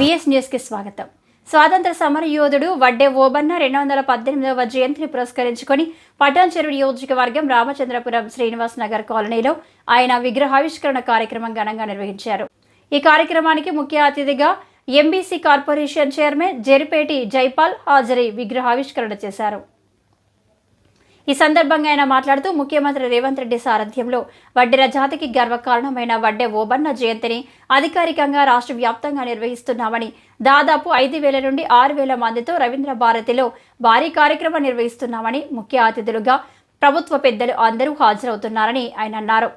VS న్యూస్కి స్వాగతం. స్వాతంత్ర సమర యోధుడు వడ్డే ఓబన్న రెండు వందల పద్దెనిమిదవ జయంతిని పురస్కరించుకొని పటాన్ చెరువు నియోజకవర్గం రామచంద్రపురం శ్రీనివాస్ నగర్ కాలనీలో ఆయన విగ్రహావిష్కరణ కార్యక్రమం ఘనంగా నిర్వహించారు. ఈ కార్యక్రమానికి ముఖ్య అతిథిగా MBC corporation chairman Jaripeti Jaipal హాజరై విగ్రహావిష్కరణ చేశారు. ఈ సందర్భంగా ఆయన మాట్లాడుతూ ముఖ్యమంత్రి రేవంత్ రెడ్డి సారథ్యంలో వడ్డెర జాతికి గర్వకారణమైన వడ్డే ఓబన్న జయంతిని అధికారికంగా రాష్ట్ర వ్యాప్తంగా నిర్వహిస్తున్నామని దాదాపు ఐదు వేల నుండి ఆరు వేల మందితో రవీంద్ర భారతిలో భారీ కార్యక్రమం నిర్వహిస్తున్నామని ముఖ్య అతిథులుగా ప్రభుత్వ పెద్దలు అందరూ హాజరవుతున్నారని ఆయన అన్నారు.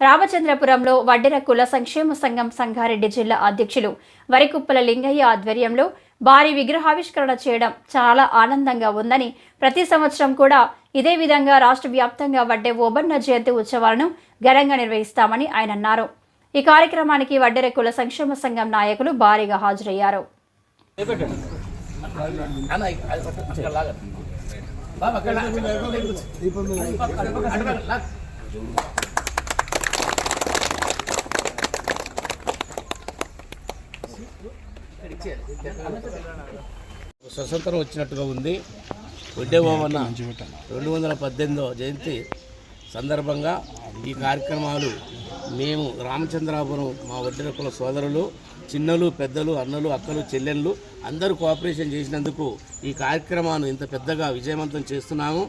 రామచంద్రపురంలో వడ్డెర కుల సంక్షేమ సంఘం సంగారెడ్డి జిల్లా అధ్యక్షులు వరికుప్పల లింగయ్య ఆధ్వర్యంలో భారీ విగ్రహావిష్కరణ చేయడం చాలా ఆనందంగా ఉందని ప్రతి సంవత్సరం కూడా ఇదే విధంగా రాష్ట్ర వ్యాప్తంగా వడ్డే ఓబన్న జయంతి ఉత్సవాలను ఘనంగా నిర్వహిస్తామని ఆయన అన్నారు. ఈ కార్యక్రమానికి వడ్డెర కుల సంక్షేమ సంఘం నాయకులు భారీగా హాజరయ్యారు. అన్న అక్కడ లాగ. అక్కడ లాగ. స్వతంత్రం వచ్చినట్టుగా ఉంది. వడ్డే రెండు వందల పద్దెనిమిదో జయంతి సందర్భంగా ఈ కార్యక్రమాలు మేము రామచంద్రాపురం మా వడ్డెర కుల సోదరులు చిన్నలు పెద్దలు అన్నలు అక్కలు చెల్లెళ్ళు అందరూ కోఆపరేషన్ చేసినందుకు ఈ కార్యక్రమాన్ని ఇంత పెద్దగా విజయవంతం చేస్తున్నాము.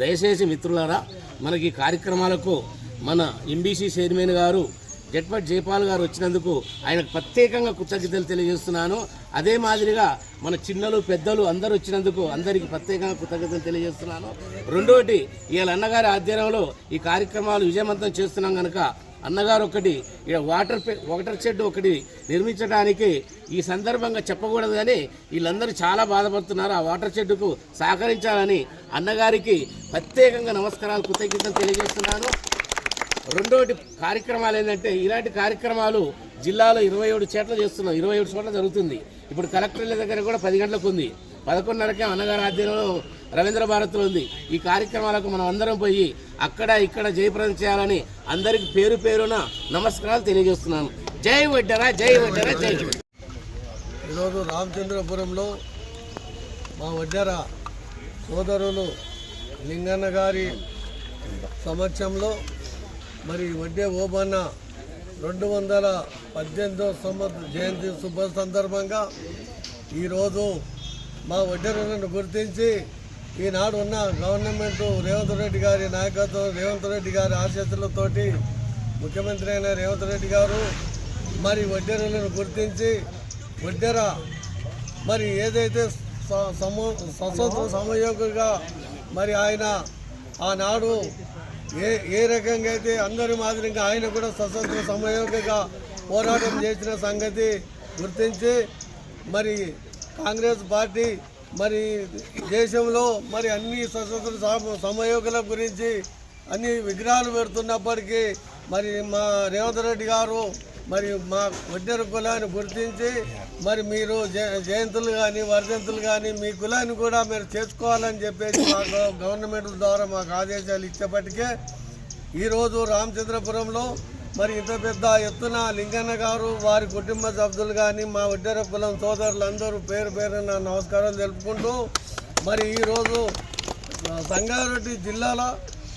దయచేసి మిత్రులారా మనకి ఈ కార్యక్రమాలకు మన ఎంబీసీ చైర్మన్ గారు జట్పట్ జయపాల్ గారు వచ్చినందుకు ఆయనకు ప్రత్యేకంగా కృతజ్ఞతలు తెలియజేస్తున్నాను. అదే మాదిరిగా మన చిన్నలు పెద్దలు అందరూ వచ్చినందుకు అందరికీ ప్రత్యేకంగా కృతజ్ఞతలు తెలియజేస్తున్నాను. రెండోటి ఇవాళ అన్నగారి ఆధ్వర్యంలో ఈ కార్యక్రమాలు విజయవంతం చేస్తున్నాం కనుక అన్నగారు ఒకటి ఇక్కడ వాటర్ వాటర్ షెడ్ ఒకటి నిర్మించడానికి ఈ సందర్భంగా చెప్పకూడదు కానీ వీళ్ళందరూ చాలా బాధపడుతున్నారు. ఆ వాటర్ షెడ్కు సహకరించాలని అన్నగారికి ప్రత్యేకంగా నమస్కారాలు కృతజ్ఞతలు తెలియజేస్తున్నాను. రెండోటి కార్యక్రమాలు ఏంటంటే ఇలాంటి కార్యక్రమాలు జిల్లాలో ఇరవై ఏడు చోట్ల చేస్తున్నాం. ఇరవై ఏడు చోట్ల జరుగుతుంది. ఇప్పుడు కలెక్టర్ల దగ్గర కూడా పది గంటలకు ఉంది. పదకొండున్నరకే అన్నగారి ఆధ్వర్యంలో రవీంద్ర భారత్లో ఉంది. ఈ కార్యక్రమాలకు మనం అందరం పోయి అక్కడ ఇక్కడ జయప్రదం చేయాలని అందరికి పేరు పేరున నమస్కారాలు తెలియజేస్తున్నాను. జై వడ్డరా జై వడ్డరా జై ఈరోజు రామచంద్రపురంలో మా వడ్డర సోదరులు లింగన్న గారి సమక్షంలో మరి వడ్డే ఓబన్న రెండు వందల పద్దెనిమిదో సంవత్సర జయంతి శుభ సందర్భంగా ఈరోజు మా వడ్డెరలను గుర్తించి ఈనాడు ఉన్న గవర్నమెంట్ రేవంత్ రెడ్డి గారి నాయకత్వం రేవంత్ రెడ్డి గారి ఆశీస్సులతోటి ముఖ్యమంత్రి అయిన రేవంత్ రెడ్డి గారు మరి వడ్డెరలను గుర్తించి వడ్డెర మరి ఏదైతే స- సమూ సమయోగుగా మరి ఆయన ఆనాడు ఏ ఏ రకంగా అయితే అందరి మాదిరిగా ఆయన కూడా స్వతంత్ర సమయోగంగా పోరాటం చేసిన సంగతి గుర్తించి మరి కాంగ్రెస్ పార్టీ మరి దేశంలో మరి అన్ని స్వతంత్ర సమ- సమయోగుల గురించి అన్ని విగ్రహాలు పెడుతున్నప్పటికీ మరి మా రేవంత్ రెడ్డి గారు మరి మా వడ్డెర కులాన్ని గుర్తించి మరి మీరు జయ- జయంతులు కానీ వర్ధంతులు కానీ మీ కులాన్ని కూడా మీరు చేసుకోవాలని చెప్పేసి మా గవ- గవర్నమెంట్ ద్వారా మాకు ఆదేశాలు ఇచ్చేప్పటికే ఈరోజు రామచంద్రపురంలో మరి ఇంత పెద్ద ఎత్తున లింగన్న గారు వారి కుటుంబ సభ్యులు కానీ మా వడ్డెర కులం సోదరులందరూ పేరు పేరున నమస్కారాలు తెలుపుకుంటూ మరి ఈరోజు సంగారెడ్డి జిల్లాలో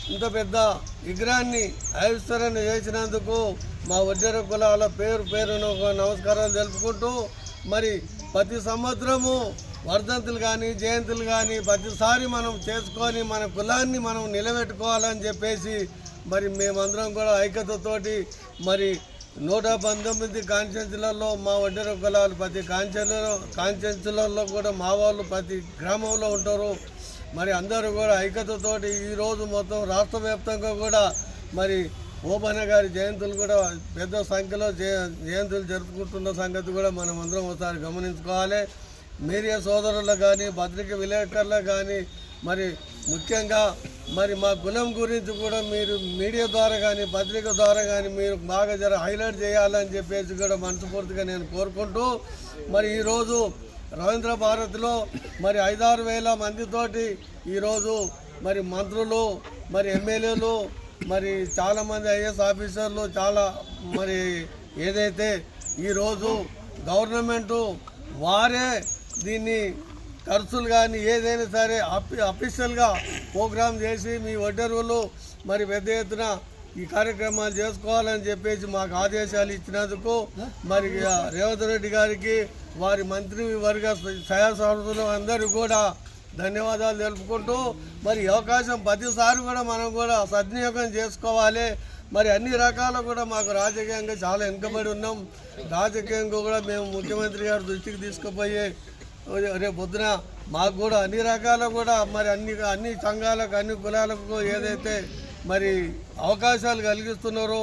ఇంత పెద్ద విగ్రహాన్ని ఆవిష్కరణ చేసినందుకు మా వడ్డెర కులాల పేరు పేరున ఒక నమస్కారాలు తెలుపుకుంటూ మరి ప్రతి సంవత్సరము వర్ధంతులు కానీ జయంతులు కానీ ప్రతిసారి మనం చేసుకొని మన కులాన్ని మనం నిలబెట్టుకోవాలని చెప్పేసి మరి మేమందరం కూడా ఐక్యతతోటి మరి నూట పంతొమ్మిది కాన్స్టిట్యూన్సీలలో మా వడ్డెర కులాలు ప్రతి కాన్స్టిట్యూన్సీలో కాన్స్టిట్యూన్సీలలో కూడా మా వాళ్ళు ప్రతి గ్రామంలో ఉంటారు. మరి అందరూ కూడా ఐక్యతతోటి ఈరోజు మొత్తం రాష్ట్ర వ్యాప్తంగా కూడా మరి ఓబన్న గారి జయంతులు కూడా పెద్ద సంఖ్యలో జయంతులు జరుపుకుంటున్న సంగతి కూడా మనం అందరం ఒకసారి గమనించుకోవాలి. మీడియా సోదరులు కానీ పత్రిక విలేకరులు కానీ మరి ముఖ్యంగా మరి మా గుణం గురించి కూడా మీరు మీడియా ద్వారా కానీ పత్రిక ద్వారా కానీ మీరు బాగా జర హైలైట్ చేయాలని చెప్పేసి కూడా మనస్ఫూర్తిగా నేను కోరుకుంటూ మరి ఈరోజు రవీంద్ర భారత్లో మరి ఐదారు వేల మందితోటి ఈరోజు మరి మంత్రులు మరి ఎమ్మెల్యేలు మరి చాలామంది ఐఏఎస్ ఆఫీసర్లు చాలా మరి ఏదైతే ఈరోజు గవర్నమెంటు వారే దీన్ని ఖర్చులు కానీ ఏదైనా సరే అఫి అఫీషియల్గా ప్రోగ్రామ్ చేసి మీ వడ్డరువులు మరి పెద్ద ఎత్తున ఈ కార్యక్రమాలు చేసుకోవాలని చెప్పేసి మాకు ఆదేశాలు ఇచ్చినందుకు మరి రేవంత్ రెడ్డి గారికి వారి మంత్రి వర్గ సహాయసంస్థలు అందరూ కూడా ధన్యవాదాలు తెలుపుకుంటూ మరి అవకాశం ప్రతిసారి కూడా మనం కూడా సద్వినియోగం చేసుకోవాలి. మరి అన్ని రకాల కూడా మాకు రాజకీయంగా చాలా వెనుకబడి ఉన్నాం. రాజకీయంగా కూడా మేము ముఖ్యమంత్రి గారి దృష్టికి తీసుకుపోయి రేపు పొద్దున మాకు కూడా అన్ని రకాల కూడా మరి అన్ని అన్ని సంఘాలకు అన్ని కులాలకు ఏదైతే మరి అవకాశాలు కలిగిస్తున్నారో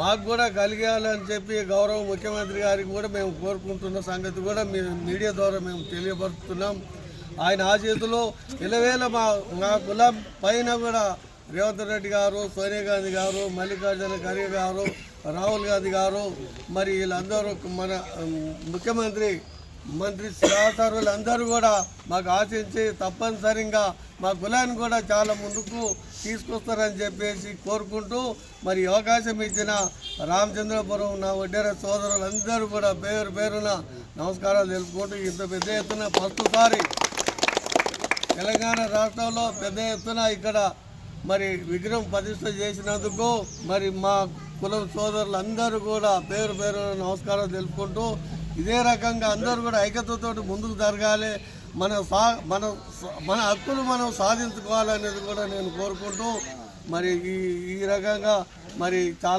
మాకు కూడా కలిగాలని చెప్పి గౌరవ ముఖ్యమంత్రి గారికి కూడా మేము కోరుకుంటున్న సంగతి కూడా మేము మీడియా ద్వారా మేము తెలియపరుస్తున్నాం. ఆయన ఆ చేతిలో ఇలవేళ మా మా కులం పైన కూడా రేవంత్ రెడ్డి గారు సోనియా గాంధీ గారు మల్లికార్జున ఖర్గే గారు రాహుల్ గాంధీ గారు మరి వీళ్ళందరూ మన ముఖ్యమంత్రి మంత్రి సహచరులు కూడా మాకు ఆశించి తప్పనిసరిగా మా కులాన్ని కూడా చాలా ముందుకు తీసుకొస్తారని చెప్పేసి కోరుకుంటూ మరి అవకాశం ఇచ్చిన రామచంద్రపురం నా వడ్డేర సోదరులందరూ కూడా పేరు పేరున నమస్కారాలు తెలుపుకుంటూ ఇంత పెద్ద ఎత్తున ఫస్ట్సారి తెలంగాణ రాష్ట్రంలో పెద్ద ఎత్తున ఇక్కడ మరి విగ్రహం ప్రతిష్ట చేసినందుకు మరి మా కులం సోదరులందరూ కూడా పేరు పేరు నమస్కారం తెలుపుకుంటూ ఇదే రకంగా అందరూ కూడా ఐక్యతతో ముందుకు జరగాలి. మన సా మన మన హక్కులు మనం సాధించుకోవాలనేది కూడా నేను కోరుకుంటూ మరి ఈ ఈ రకంగా మరి చాలా